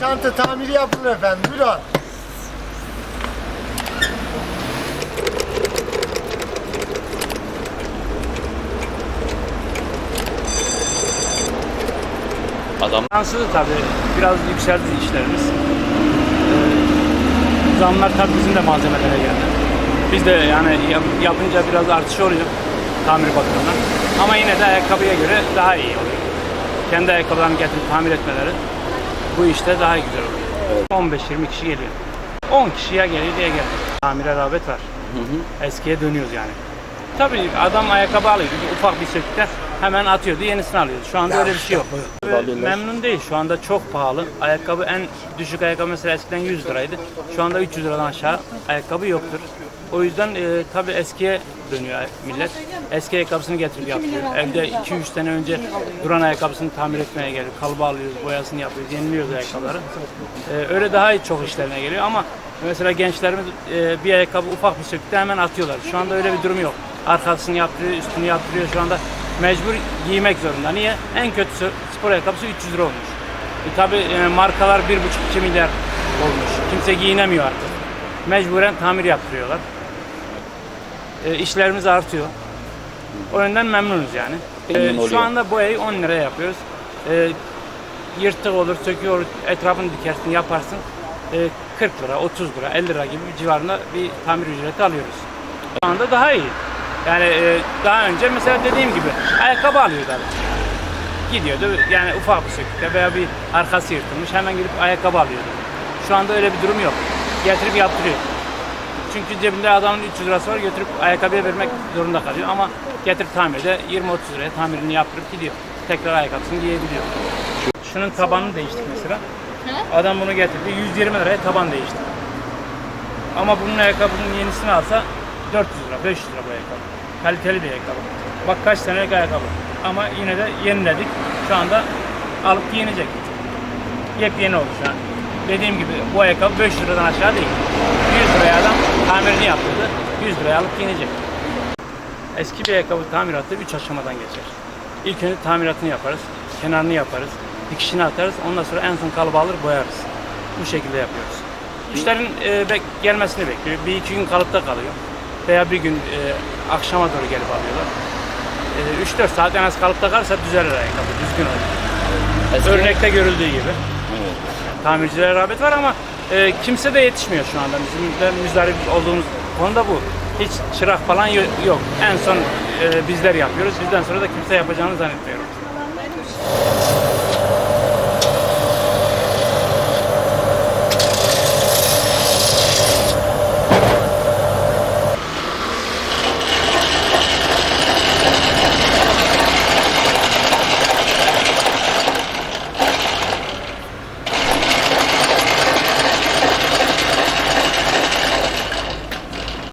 çanta tamiri yapılır efendim. Buyurun. Adam Yansıdı tabii. Biraz yükseldi işlerimiz. Ee, Zamlar tabii bizim de malzemelere geldi. Biz de yani yap- yapınca biraz artış oluyor tamir bakımından. Ama yine de ayakkabıya göre daha iyi oluyor. Kendi ayakkabılarını getirip tamir etmeleri bu işte daha güzel oluyor. 15-20 kişi geliyor. 10 kişiye geliyor diye geliyor. Tamire rağbet var. Eskiye dönüyoruz yani. Tabii adam ayakkabı alıyordu. Ufak bir sökükte hemen atıyordu. Yenisini alıyordu. Şu anda öyle bir şey yok. Memnun değil. Şu anda çok pahalı. Ayakkabı en düşük ayakkabı mesela eskiden 100 liraydı. Şu anda 300 liradan aşağı ayakkabı yoktur. O yüzden e, tabii eskiye dönüyor millet. Eski ayakkabısını getirip yapıyor. Evde 2-3 sene önce duran ayakkabısını tamir etmeye geliyor. Kalıbı alıyoruz, boyasını yapıyoruz, yeniliyoruz ayakkabıları. E, öyle daha çok işlerine geliyor ama mesela gençlerimiz e, bir ayakkabı ufak bir sökükte hemen atıyorlar. Şu anda öyle bir durum yok. Arkasını yaptırıyor, üstünü yaptırıyor. Şu anda mecbur giymek zorunda. Niye? En kötü spor ayakkabısı 300 lira olmuş. E, tabii e, markalar 1,5-2 milyar olmuş. Kimse giyinemiyor artık. Mecburen tamir yaptırıyorlar. E, işlerimiz artıyor. O yönden memnunuz yani. E, şu oluyor. anda boyayı 10 liraya yapıyoruz. E, yırtık olur, söküğü olur, etrafını dikersin, yaparsın. E, 40 lira, 30 lira, 50 lira gibi bir civarında bir tamir ücreti alıyoruz. Şu anda daha iyi. Yani e, daha önce mesela dediğim gibi ayakkabı alıyordu adam. Gidiyordu yani ufak bir sökükte veya bir arkası yırtılmış hemen gidip ayakkabı alıyordu. Şu anda öyle bir durum yok. Getirip yaptırıyor. Çünkü cebinde adamın 300 lirası var götürüp ayakkabıya vermek zorunda kalıyor ama getirip tamirde 20-30 liraya tamirini yaptırıp gidiyor. Tekrar ayakkabısını giyebiliyor. Şunun tabanını değiştik mesela. Adam bunu getirdi 120 liraya taban değişti. Ama bunun ayakkabının yenisini alsa 400 lira, 500 lira bu ayakkabı. Kaliteli bir ayakkabı. Bak kaç senelik ayakkabı. Ama yine de yeniledik. Şu anda alıp giyinecek. Yepyeni oldu şu an. Dediğim gibi bu ayakkabı 500 liradan aşağı değil. 100 liraya adam tamirini yaptırdı. 100 liraya alıp giyinecek. Eski bir ayakkabı tamiratı 3 aşamadan geçer. İlk önce tamiratını yaparız. Kenarını yaparız. Dikişini atarız. Ondan sonra en son kalıbı alır boyarız. Bu şekilde yapıyoruz. Müşterinin e, bek- gelmesini bekliyor. Bir iki gün kalıpta kalıyor. Veya bir gün e, akşama doğru gelip alıyorlar. E, 3-4 saat en az kalıpta kalırsa düzelir ayakkabı. Düzgün olur. Örnekte görüldüğü gibi. Tamircilere rağbet var ama e, kimse de yetişmiyor şu anda. Bizim müzdarip olduğumuz konuda bu. Hiç çırak falan yo- yok. En son e, bizler yapıyoruz. Bizden sonra da kimse yapacağını zannetmiyorum.